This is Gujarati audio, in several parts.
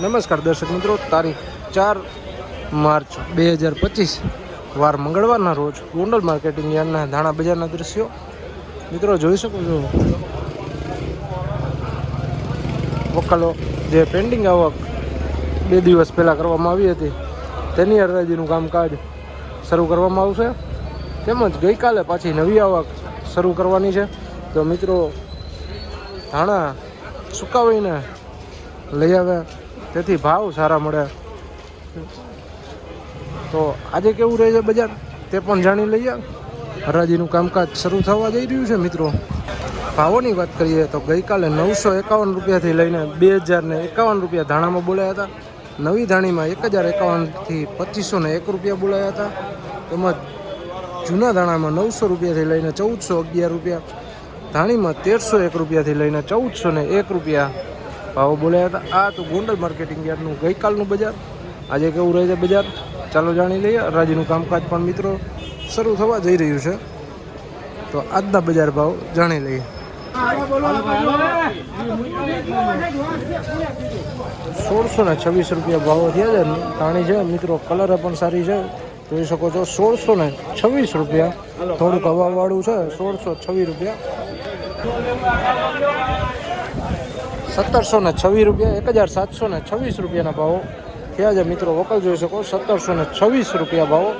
નમસ્કાર દર્શક મિત્રો, તારીખ ચાર માર્ચ બે હજાર પચીસ, વાર મંગળવારના રોજ ગોંડલ માર્કેટિંગ યાર્ડના ધાણા બજારના દ્રશ્યો. મિત્રો, જોઈ શકો છો. વકલો જે પેન્ડિંગ આવક બે દિવસ પહેલાં કરવામાં આવી હતી, તેની અરજીનું કામકાજ શરૂ કરવામાં આવશે. તેમજ ગઈકાલે પાછી નવી આવક શરૂ કરવાની છે. તો મિત્રો, ધાણા સુકાવીને લઈ આવ્યા તેથી ભાવ સારા મળે. તો આજે કેવું રહે છે બજાર? તે પણ જાણી લઈએ. હરાજીનું કામકાજ શરૂ થવા જઈ રહ્યું છે, મિત્રો. ભાવોની વાત કરીએ તો ગઈકાલે નવસો એકાવન રૂપિયાથી લઈને બે હજાર ને એકાવન રૂપિયા ધાણામાં બોલાયા હતા. નવી ધાણીમાં એક હજાર એકાવનથી પચીસો ને એક રૂપિયા બોલાયા હતા. તેમજ જૂના ધાણામાં નવસો રૂપિયાથી લઈને ચૌદસો અગિયાર રૂપિયા. ધાણીમાં તેરસો એક રૂપિયાથી લઈને ચૌદસો ને એક રૂપિયા. ભાવ બોલ્યા હતા. આ તો ગોંડલ માર્કેટિંગ યાર્ડનું ગઈકાલનું બજાર. આજે કેવું રહે છે બજાર? ચાલો જાણી લઈએ. હરાજીનું કામકાજ પણ મિત્રો શરૂ થવા જઈ રહ્યું છે. તો આજના બજાર ભાવ જાણી લઈએ. સોળસો ને છવ્વીસ રૂપિયા ભાવ થયા છે. તાણી છે, મિત્રો કલર પણ સારી છે. જોઈ શકો છો, સોળસો ને છવ્વીસ રૂપિયા. થોડુંક હવાવાળું છે, સોળસો છવ્વીસ રૂપિયા. સત્તરસો ને છવ્વીસ રૂપિયા, એક હજાર સાતસો ને છવ્વીસ રૂપિયાના ભાવો. થયા છે મિત્રો, વકલ જોઈ શકો, સત્તરસો ને છવ્વીસ રૂપિયા ભાવો.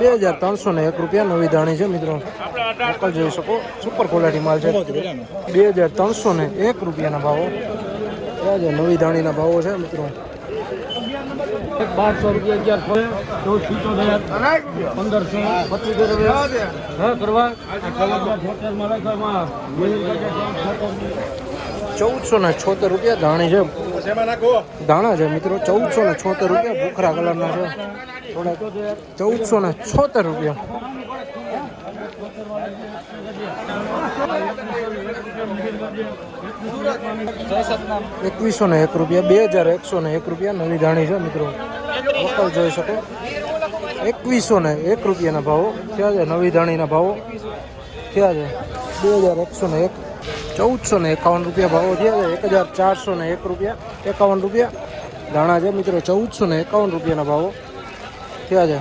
બે હજાર ત્રણસો ને એક રૂપિયા નવી ધાણી છે મિત્રો. વકલ જોઈ શકો સુપર ક્વોલિટી માલ છે. બે હજાર ત્રણસો ને એક રૂપિયાના ભાવો. નવી ધાણીના ભાવો છે મિત્રો. બારસો રૂપિયા અગિયાર ચૌદ સિત્તોતેર પંદરસો. પચીસ રૂપિયા. કરવા. ચૌદસો ને છોતેર રૂપિયા ધાણી છે. ધાણા છે મિત્રો ચૌદસો ને છોતેર રૂપિયા ભૂખરા કલરના છે. થોડા ચૌદસો ને છોતેર રૂપિયા. એકવીસો ને એક રૂપિયા, બે હજાર એકસો ને એક રૂપિયા નવી ધાણી છે મિત્રો. વકલ જોઈ શકો. એકવીસો ને એક રૂપિયાના ભાવો. થયા છે નવી ધાણીના ભાવો. થયા છે બે હજાર એકસો ને એક. ચૌદસો ને એકાવન રૂપિયા ભાવો થયા છે. એક હજાર ચારસો ને એક રૂપિયા. એકાવન રૂપિયા. ધાણા છે મિત્રો, ચૌદસો ને એકાવન રૂપિયાના ભાવો. થયા છે.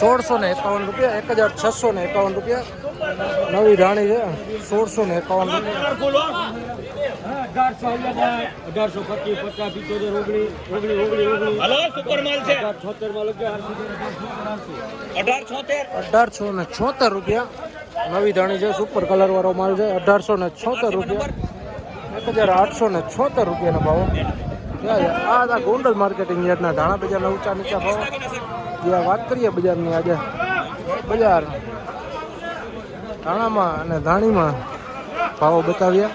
સોળસો ને એકાવન રૂપિયા, એક હજાર છસો ને એકાવન રૂપિયા. નવી રાણી છે, સોળસો ને એકાવન અઢારસો ને છોતેર રૂપિયા. નવી ધાણી છે સુપર કલર વાળો માલ છે, અઢારસો ને છોતેર રૂપિયા. એક હજાર આઠસો ને છોતેર રૂપિયાના ભાવો. આ હતા ગોંડલ માર્કેટિંગ યાર્ડના ધાણા બજારના ઊંચા નીચા ભાવ. જ્યાં વાત કરીએ બજારની આજે, બજાર. ધાણામાં અને ધાણીમાં ભાવો બતાવ્યા.